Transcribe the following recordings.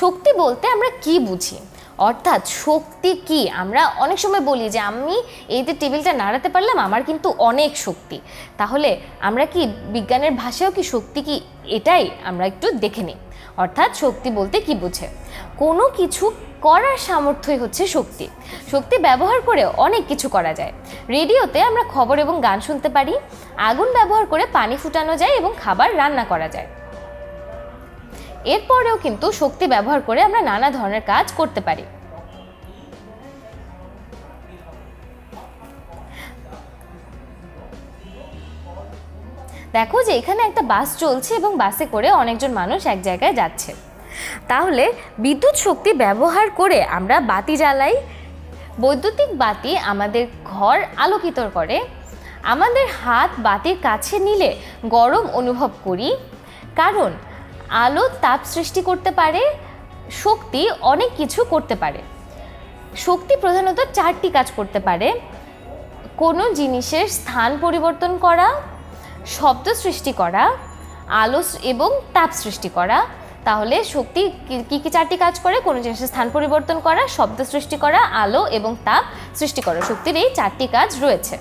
শক্তি বলতে আমরা কি বুঝি? অর্থাৎ শক্তি কি? আমরা অনেক সময় বলি যে, আমি এই যে টেবিলটা নাড়াতে পারলাম, আমার কিন্তু অনেক শক্তি। তাহলে আমরা কি বিজ্ঞানের ভাষায়ও কি শক্তি কি? এটাই আমরা একটু দেখে নিই। অর্থাৎ শক্তি বলতে কি বুঝে? কোনো কিছু করার সামর্থ্যই হচ্ছে শক্তি। শক্তি ব্যবহার করে অনেক কিছু করা যায়। রেডিওতে আমরা খবর এবং গান শুনতে পারি, আগুন ব্যবহার করে পানি ফুটানো যায় এবং খাবার রান্না করা যায়। এরপরেও কিন্তু শক্তি ব্যবহার করে আমরা নানা ধরনের কাজ করতে পারি। দেখো যে এখানে একটা বাস চলছে এবং বাসে করে অনেকজন মানুষ এক জায়গায় যাচ্ছে। তাহলে বিদ্যুৎ শক্তি ব্যবহার করে আমরা বাতি জ্বালাই, বৈদ্যুতিক বাতি আমাদের ঘর আলোকিত করে, আমাদের হাত বাতির কাছে নিলে গরম অনুভব করি। কারণ আলো তাপ সৃষ্টি করতে পারে, শক্তি অনেক কিছু করতে পারে। শক্তি প্রধানত চারটি কাজ করতে পারে। কোনো জিনিসের স্থান পরিবর্তন করা, শব্দ সৃষ্টি করা, আলো এবং তাপ সৃষ্টি করা। তাহলে শক্তি কি- কি চারটি কাজ করে? কোনো জিনিসের স্থান পরিবর্তন করা, শব্দ সৃষ্টি করা, আলো এবং তাপ সৃষ্টি করা। শক্তির এই চারটি কাজ রয়েছে।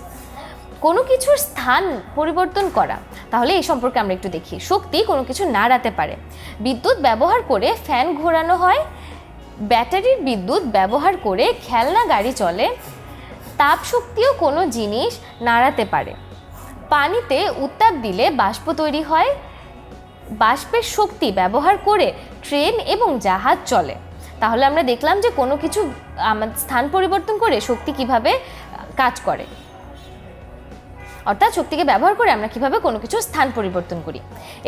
কোনো কিছুর স্থান পরিবর্তন করা। তাহলে এই সম্পর্কে আমরা একটু দেখি। শক্তি কোনো কিছু নাড়াতে পারে। বিদ্যুৎ ব্যবহার করে ফ্যান ঘোরানো হয়। ব্যাটারির বিদ্যুৎ ব্যবহার করে খেলনা, গাড়ি চলে। তাপ শক্তিও কোনো জিনিস নাড়াতে পারে। পানিতে উত্তাপ দিলে বাষ্প তৈরি হয়। বাষ্পের শক্তি ব্যবহার করে ট্রেন এবং জাহাজ চলে। তাহলে আমরা দেখলাম যে কোনো কিছু আমার স্থান পরিবর্তন করে শক্তি কীভাবে কাজ করে। অর্থাৎ শক্তিকে ব্যবহার করে আমরা কীভাবে কোনো কিছু স্থান পরিবর্তন করি।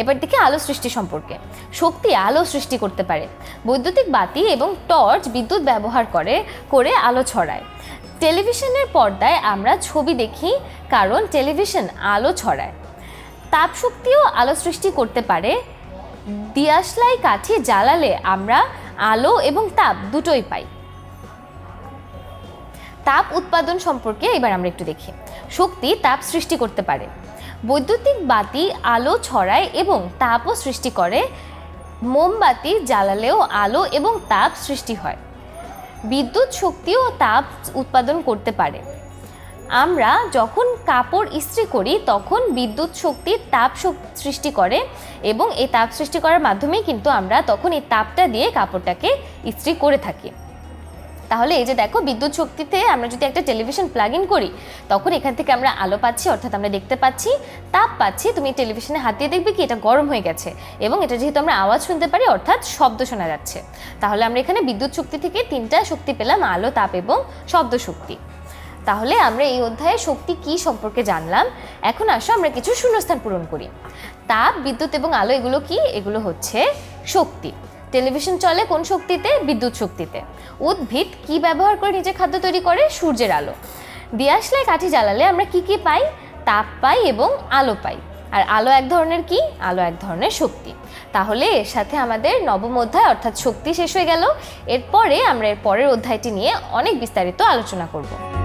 এবার দেখি আলো সৃষ্টি সম্পর্কে। শক্তি আলো সৃষ্টি করতে পারে। বৈদ্যুতিক বাতি এবং টর্চ বিদ্যুৎ ব্যবহার করে করে আলো ছড়ায়। টেলিভিশনের পর্দায় আমরা ছবি দেখি, কারণ টেলিভিশন আলো ছড়ায়। তাপ শক্তিও আলো সৃষ্টি করতে পারে। দিয়াশলাই কাঠি জ্বালালে আমরা আলো এবং তাপ দুটোই পাই। তাপ উৎপাদন সম্পর্কে এবার আমরা একটু দেখি। শক্তি তাপ সৃষ্টি করতে পারে। বৈদ্যুতিক বাতি আলো ছড়ায় এবং তাপও সৃষ্টি করে। মোমবাতি জ্বালালেও আলো এবং তাপ সৃষ্টি হয়। বিদ্যুৎ শক্তিও তাপ উৎপাদন করতে পারে। আমরা যখন কাপড় ইস্ত্রি করি, তখন বিদ্যুৎ শক্তি তাপ সৃষ্টি করে এবং এই তাপ সৃষ্টি করার মাধ্যমেই কিন্তু আমরা তখন এই তাপটা দিয়ে কাপড়টাকে ইস্ত্রি করে থাকি। তাহলে এই যে দেখো, বিদ্যুৎ শক্তিতে আমরা যদি একটা টেলিভিশন প্লাগ ইন করি, তখন এখান থেকে আমরা আলো পাচ্ছি, অর্থাৎ আমরা দেখতে পাচ্ছি, তাপ পাচ্ছি, তুমি টেলিভিশনে হাত দিয়ে দেখবে কি এটা গরম হয়ে গেছে এবং এটা যেহেতু আমরা আওয়াজ শুনতে পারি, অর্থাৎ শব্দ শোনা যাচ্ছে। তাহলে আমরা এখানে বিদ্যুৎ শক্তি থেকে তিনটা শক্তি পেলাম, আলো, তাপ এবং শব্দ শক্তি। তাহলে আমরা এই অধ্যায়ে শক্তি কি সম্পর্কে জানলাম। এখন আসো, আমরা কিছু শূন্যস্থান পূরণ করি। তাপ, বিদ্যুৎ এবং আলো, এগুলো কি? এগুলো হচ্ছে শক্তি। টেলিভিশন চলে কোন শক্তিতে? বিদ্যুৎ শক্তিতে। উদ্ভিদ কি ব্যবহার করে নিজে খাদ্য তৈরি করে? সূর্যের আলো। দিয়াশলাই কাঠি জ্বালালে আমরা কি কি পাই? তাপ পাই এবং আলো পাই। আর আলো এক ধরনের কি? আলো এক ধরনের শক্তি। তাহলে এর সাথে আমাদের নবম অধ্যায় অর্থাৎ শক্তি শেষ হয়ে গেল। এরপরে আমরা এর পরের অধ্যায়টি নিয়ে অনেক বিস্তারিত আলোচনা করব।